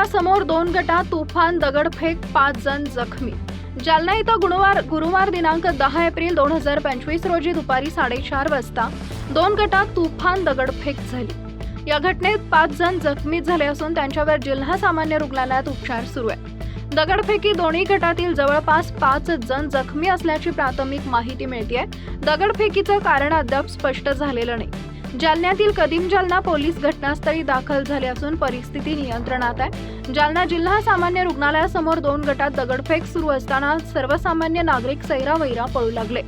रुग्णालयासमोर दोन गटात तुफान दगडफेक पाच जण जखमी. जालना इथं गुरुवार गुरुवार दिनांक दहा एप्रिल दोन हजार पंचवीस रोजी दुपारी साडेचार वाजता दोन गटात तुफान दगडफेक झाली. या घटनेत पाच जण जखमी झाले असून त्यांच्यावर जिल्हा सामान्य रुग्णालयात उपचार सुरू आहे दगडफेकी दोन्ही गटातील जवळपास पाच जण जखमी असल्याची प्राथमिक माहिती मिळते दगडफेकीचं कारण अद्याप स्पष्ट झालेलं नाही. जालन्यातील कदीम जालना पोलीस घटनास्थळी दाखल झाले असून परिस्थिती नियंत्रणात आहे. जालना जिल्हा सामान्य रुग्णालयासमोर दोन गटात दगडफेक सुरू असताना सर्वसामान्य नागरिक सैरावैरा पळू लागले.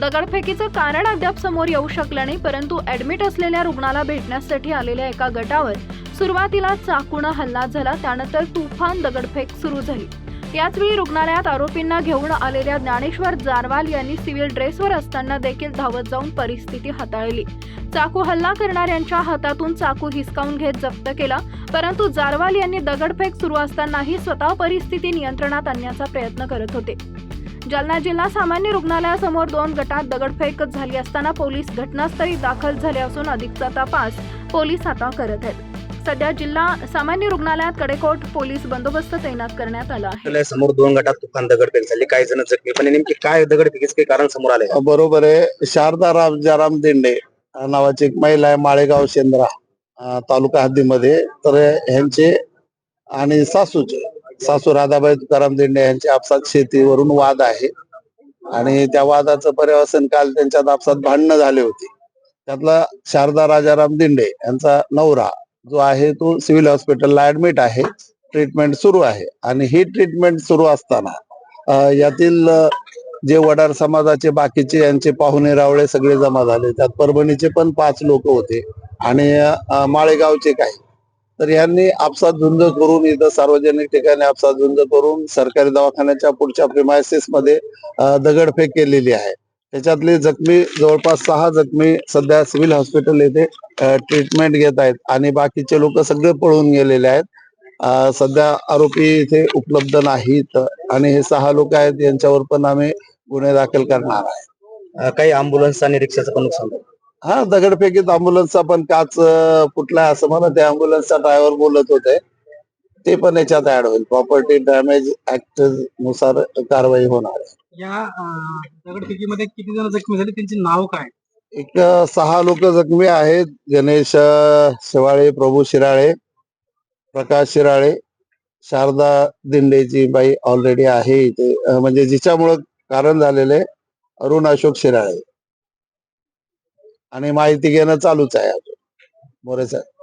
दगडफेकीचं कारण अद्याप समोर येऊ शकलं नाही परंतु ऍडमिट असलेल्या रुग्णाला भेटण्यासाठी आलेल्या एका गटावर सुरुवातीला चाकूनं हल्ला झाला त्यानंतर तुफान दगडफेक सुरू झाली. याचवेळी रुग्णालयात आरोपींना घेऊन आलेल्या ज्ञानेश्वर जारवाल यांनी सिव्हिल ड्रेसवर असताना देखील धावत जाऊन परिस्थिती हाताळली. चाकू हल्ला करणाऱ्यांच्या हातातून चाकू हिसकावून घेत जप्त केला परंतु जारवाल यांनी दगडफेक सुरू असतानाही स्वतः परिस्थिती नियंत्रणात आणण्याचा प्रयत्न करत होते. जालना जिल्हा सामान्य रुग्णालयासमोर दोन गटात दगडफेक झाली असताना पोलीस घटनास्थळी दाखल झाले असून अधिकचा तपास पोलीस आता करत आहेत. सध्या जिल्हा सामान्य रुग्णालयात कडेकोट पोलीस बंदोबस्त तैनात करण्यात आला आहे. समोर दोन गटात तुफान दगडफेक झाली. काही जण जखमी पण नेमकी काय दगडफेकीच काही कारण समोर आलंय? बरोबर आहे. शारदा रामजाराम दिंडे नावाची एक महिला आहे माळेगाव शेंद्रा अ, तालुका हद्दीमध्ये. तर ह्यांचे आणि सासूचे सासू राधाबाई तुकाराम दिंडे यांचे आपसात शेतीवरून वाद आहे. आणि त्या वादाचं पर्यवसन काल त्यांच्यात आपसात भांडणं झाले होते. त्यातला शारदा राजाराम दिंडे यांचा नवरा जो आहे तो सिव्हिल हॉस्पिटलला ऍडमिट आहे. ट्रीटमेंट सुरू आहे. आणि ही ट्रीटमेंट सुरू असताना यातील जे वडार समाजाचे बाकीचे यांचे पाहुणे रावळे सगळे जमा झाले. त्यात परभणीचे पण पाच लोक होते. आणि माळेगावचे काही. तर यांनी आपसात झुंज करून इथं सार्वजनिक ठिकाणी आपसात झुंज करून सरकारी दवाखान्याच्या पुढच्या प्रिमायसिसमध्ये दगडफेक केलेली आहे. त्याच्यातले जखमी जवळपास सहा जखमी सध्या सिव्हिल हॉस्पिटल येथे ट्रीटमेंट घेत आहेत. आणि बाकीचे लोक सगळे पळून गेलेले आहेत. सध्या आरोपी इथे उपलब्ध नाहीत. आणि हे सहा लोक आहेत यांच्यावर पण आम्ही गुन्हे दाखल करणार आहे. काही अँब्युलन्स आणि रिक्षाचं पण नुकसान. हा दगडफेकीत अँब्युलन्सचा पण काच फुटला असं मला त्या अँब्युलन्सचा ड्रायव्हर बोलत होते. ते पण याच्यात ऍड होईल. प्रॉपर्टी डॅमेज ऍक्टनुसार कारवाई होणार आहे. या दगडफेकीमध्ये किती जण जखमी झाले? त्यांची नाव काय? एक सहा लोक जखमी आहेत. गणेश शिवाळे प्रभू शिराळे प्रकाश शिराळे शारदा दिंडेची बाई ऑलरेडी आहे इथे. म्हणजे जिच्यामुळं कारण झालेले अरुण अशोक शिराळे. आणि माहिती घेणं चालूच आहे अजून. मोरे साहेब